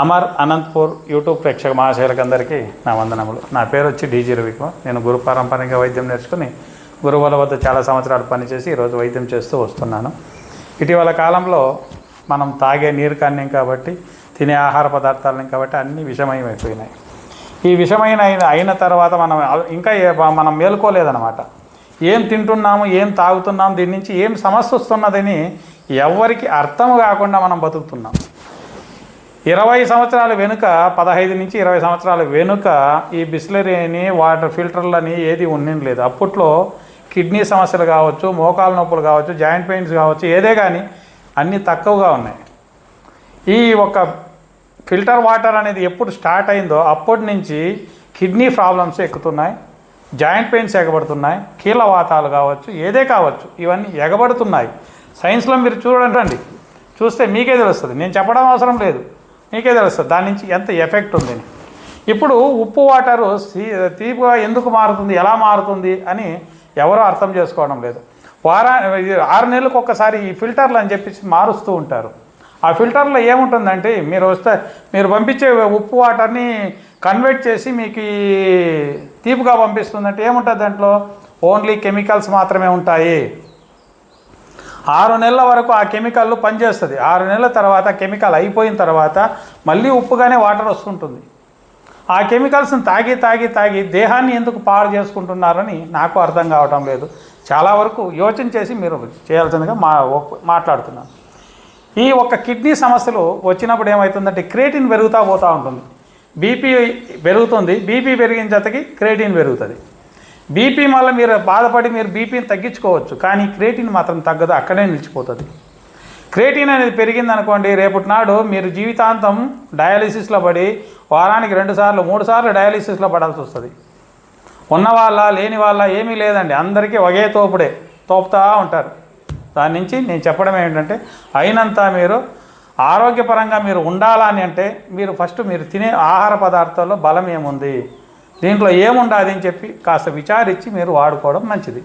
Amar Anantapur YouTube ప్రేక్షక మహాశయులకందరికీ నా వందనములు. నా పేరు వచ్చి డీజీ రవికుమార్. నేను గురు పారంపర్యంగా వైద్యం నేర్చుకుని గురువుల వద్ద చాలా సంవత్సరాలు పనిచేసి ఈరోజు వైద్యం చేస్తూ వస్తున్నాను. ఇటీవల కాలంలో మనం తాగే నీరు కాన్యం కాబట్టి తినే ఆహార పదార్థాలను కాబట్టి అన్నీ విషమయమైపోయినాయి. ఈ విషమైన అయిన తర్వాత మనం ఇంకా మనం మేలుకోలేదన్నమాట. ఏం తింటున్నాము ఏం తాగుతున్నాం దీని నుంచి ఏం సమస్య వస్తున్నదని ఎవరికి అర్థం కాకుండా మనం బతుకుతున్నాం. ఇరవై సంవత్సరాల వెనుక పదహైదు నుంచి ఇరవై సంవత్సరాల వెనుక ఈ బిస్లరీని వాటర్ ఫిల్టర్లని ఏది ఉండింది లేదు అప్పట్లో కిడ్నీ సమస్యలు కావచ్చు మోకాలు నొప్పులు కావచ్చు జాయింట్ పెయిన్స్ కావచ్చు ఏదే కానీ అన్నీ తక్కువగా ఉన్నాయి. ఈ ఒక ఫిల్టర్ వాటర్ అనేది ఎప్పుడు స్టార్ట్ అయిందో అప్పటి నుంచి కిడ్నీ ప్రాబ్లమ్స్ ఎక్కుతున్నాయి జాయింట్ పెయిన్స్ ఎగబడుతున్నాయి కీళ్ళ వాతాలు కావచ్చు ఏదే కావచ్చు ఇవన్నీ ఎగబడుతున్నాయి. సైన్స్లో మీరు చూడండి రండి. చూస్తే మీకే తెలుస్తుంది. నేను చెప్పడం అవసరం లేదు. మీకే తెలుస్తుంది. దాని నుంచి ఎంత ఎఫెక్ట్ ఉందని ఇప్పుడు ఉప్పు వాటరు తీపుగా తీపిగా ఎందుకు మారుతుంది ఎలా మారుతుంది అని ఎవరూ అర్థం చేసుకోవడం లేదు. వారా ఆరు నెలలకు ఒక్కసారి ఈ ఫిల్టర్లు అని చెప్పేసి మారుస్తూ ఉంటారు. ఆ ఫిల్టర్లో ఏముంటుందంటే మీరు వస్తే మీరు పంపించే ఉప్పు వాటర్ని కన్వర్ట్ చేసి మీకు ఈ తీపుగా పంపిస్తుందంటే ఏముంటుంది దాంట్లో? ఓన్లీ కెమికల్స్ మాత్రమే ఉంటాయి. ఆరు నెలల వరకు ఆ కెమికల్ పనిచేస్తుంది. ఆరు నెలల తర్వాత కెమికల్ అయిపోయిన తర్వాత మళ్ళీ ఉప్పుగానే వాటర్ వస్తుంటుంది. ఆ కెమికల్స్ని తాగి తాగి తాగి దేహాన్ని ఎందుకు పాడు చేసుకుంటున్నారని నాకు అర్థం కావటం లేదు. చాలా వరకు యోచన చేసి మీరు చేయాల్సిందిగా మా మాట్లాడుతున్నాను. ఈ ఒక్క కిడ్నీ సమస్యలు వచ్చినప్పుడు ఏమవుతుందంటే క్రియేటిన్ పెరుగుతూ పోతూ ఉంటుంది. బీపీ పెరుగుతుంది. బీపీ పెరిగిన జతకి క్రియేటిన్ పెరుగుతుంది. బీపీ వల్ల మీరు బాధపడి మీరు బీపీని తగ్గించుకోవచ్చు కానీ క్రియేటిన్ మాత్రం తగ్గదు అక్కడే నిలిచిపోతుంది. క్రియేటిన్ అనేది పెరిగింది అనుకోండి రేపటి నాడు మీరు జీవితాంతం డయాలిసిస్లో పడి వారానికి రెండు సార్లు మూడు సార్లు డయాలిసిస్లో పడాల్సి వస్తుంది. ఉన్న వాళ్ళ లేని వాళ్ళ ఏమీ లేదండి అందరికీ ఒకే తోపుడే తోపుతా ఉంటారు. దాని నుంచి నేను చెప్పడం ఏంటంటే అయినంత మీరు ఆరోగ్యపరంగా మీరు ఉండాలని అంటే మీరు ఫస్ట్ మీరు తినే ఆహార పదార్థాల్లో బలం ఏముంది? దీంట్లో ఏముండదు అని చెప్పి కాస్త విచారించి మీరు వాడుకోవడం మంచిది.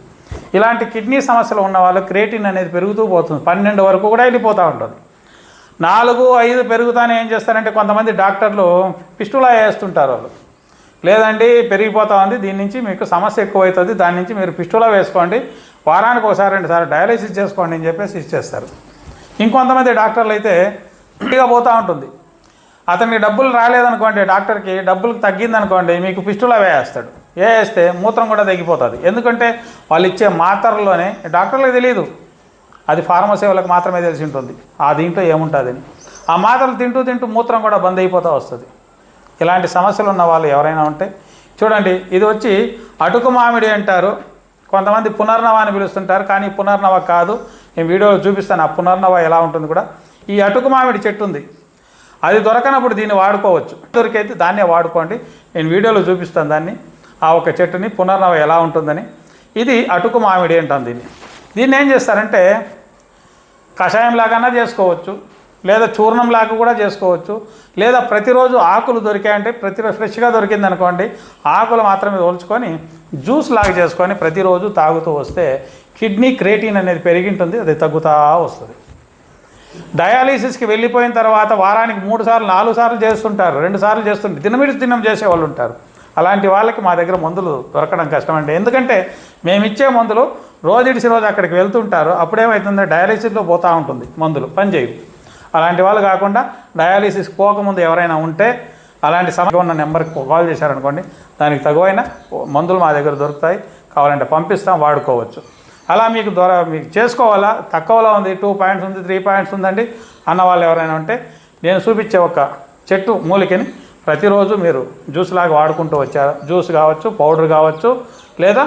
ఇలాంటి కిడ్నీ సమస్యలు ఉన్న వాళ్ళు క్రియేటిన్ అనేది పెరుగుతూ పోతుంది. పన్నెండు వరకు కూడా వెళ్ళిపోతూ ఉంటుంది. నాలుగు ఐదు పెరుగుతానే ఏం చేస్తారంటే కొంతమంది డాక్టర్లు పిస్టులా వేస్తుంటారు వాళ్ళు. లేదండి పెరిగిపోతా ఉంది దీని నుంచి మీకు సమస్య ఎక్కువ అవుతుంది దాని నుంచి మీరు పిస్టులా వేసుకోండి వారానికి ఒకసారి రెండు సార్లు డయాలసిస్ చేసుకోండి అని చెప్పేసి ఇచ్చేస్తారు. ఇంకొంతమంది డాక్టర్లు అయితే పోతూ ఉంటుంది. అతనికి డబ్బులు రాలేదనుకోండి డాక్టర్కి డబ్బులు తగ్గిందనుకోండి మీకు పిస్టులా వేయేస్తాడు వేస్తే మూత్రం కూడా తగ్గిపోతుంది ఎందుకంటే వాళ్ళు ఇచ్చే మాత్రలోనే డాక్టర్లకు తెలియదు అది ఫార్మసీ వాళ్ళకి మాత్రమే తెలిసి ఉంటుంది. ఆ దీంట్లో ఏముంటుందని. ఆ మాత్రలు తింటూ తింటూ మూత్రం కూడా బంద్ అయిపోతూ వస్తుంది. ఇలాంటి సమస్యలు ఉన్న వాళ్ళు ఎవరైనా ఉంటే చూడండి ఇది వచ్చి అటుకు మామిడి అంటారు. కొంతమంది పునర్నవ అని పిలుస్తుంటారు కానీ పునర్నవ కాదు. నేను వీడియోలో చూపిస్తాను ఆ పునర్నవ ఎలా ఉంటుంది కూడా. ఈ అటుకు మామిడి చెట్టు ఉంది. అది దొరకనప్పుడు దీన్ని వాడుకోవచ్చు. దొరికైతే దాన్నే వాడుకోండి. నేను వీడియోలో చూపిస్తాను దాన్ని. ఆ ఒక చెట్టుని పునర్నవ ఎలా ఉంటుందని. ఇది అటుకు మామిడి అంటాం దీన్ని. దీన్ని ఏం చేస్తారంటే కషాయం లాగానే చేసుకోవచ్చు. లేదా చూర్ణం లాగా కూడా చేసుకోవచ్చు. లేదా ప్రతిరోజు ఆకులు దొరికాయంటే ప్రతిరోజు ఫ్రెష్గా దొరికింది అనుకోండి ఆకులు మాత్రమే తోల్చుకొని జ్యూస్ లాగా చేసుకొని ప్రతిరోజు తాగుతూ వస్తే కిడ్నీ క్రేటీన్ అనేది పెరిగింటుంది అది తగ్గుతూ వస్తుంది. డయాలిసిస్కి వెళ్ళిపోయిన తర్వాత వారానికి మూడు సార్లు నాలుగు సార్లు చేస్తుంటారు రెండు సార్లు చేస్తుంటారు దినమిడి దినం చేసే వాళ్ళు ఉంటారు. అలాంటి వాళ్ళకి మా దగ్గర మందులు దొరకడం కష్టమండి. ఎందుకంటే మేము ఇచ్చే మందులు రోజుడిసి రోజు అక్కడికి వెళ్తుంటారు. అప్పుడేమవుతుందో డయాలిసిస్లో పోతూ ఉంటుంది మందులు పనిచేయవు అలాంటి వాళ్ళు కాకుండా డయాలిసిస్ పోకముందు ఎవరైనా ఉంటే అలాంటి సమయం ఉన్న నెంబర్కి కాల్ చేశారనుకోండి దానికి తగువైన మందులు మా దగ్గర దొరుకుతాయి. కావాలంటే పంపిస్తాం వాడుకోవచ్చు. అలా మీకు దొర మీకు చేసుకోవాలా? తక్కువలో ఉంది టూ పాయింట్స్ ఉంది త్రీ పాయింట్స్ ఉందండి అన్న వాళ్ళు ఎవరైనా ఉంటే నేను చూపించే ఒక చెట్టు మూలికని ప్రతిరోజు మీరు జ్యూస్ లాగా వాడుకుంటూ వచ్చారు? జ్యూస్ కావచ్చు పౌడర్ కావచ్చు లేదా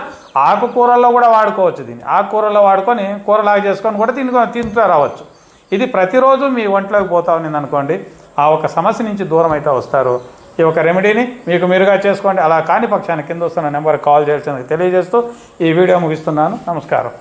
ఆకుకూరల్లో కూడా వాడుకోవచ్చు దీన్ని. ఆకుకూరల్లో వాడుకొని కూరలాగా చేసుకొని కూడా తినుకో తింటూ రావచ్చు. ఇది ప్రతిరోజు మీ ఒంట్లోకి పోతా ఉంది అనుకోండి ఆ ఒక సమస్య నుంచి దూరం అయితే వస్తారు. ఈ ఒక రెమెడీని మీకు మీరుగా చేసుకోండి. అలా కాని పక్షాన్ని కింద వస్తున్న నెంబర్కి కాల్ చేయాల్సింది తెలియజేస్తూ ఈ వీడియో ముగిస్తున్నాను. నమస్కారం.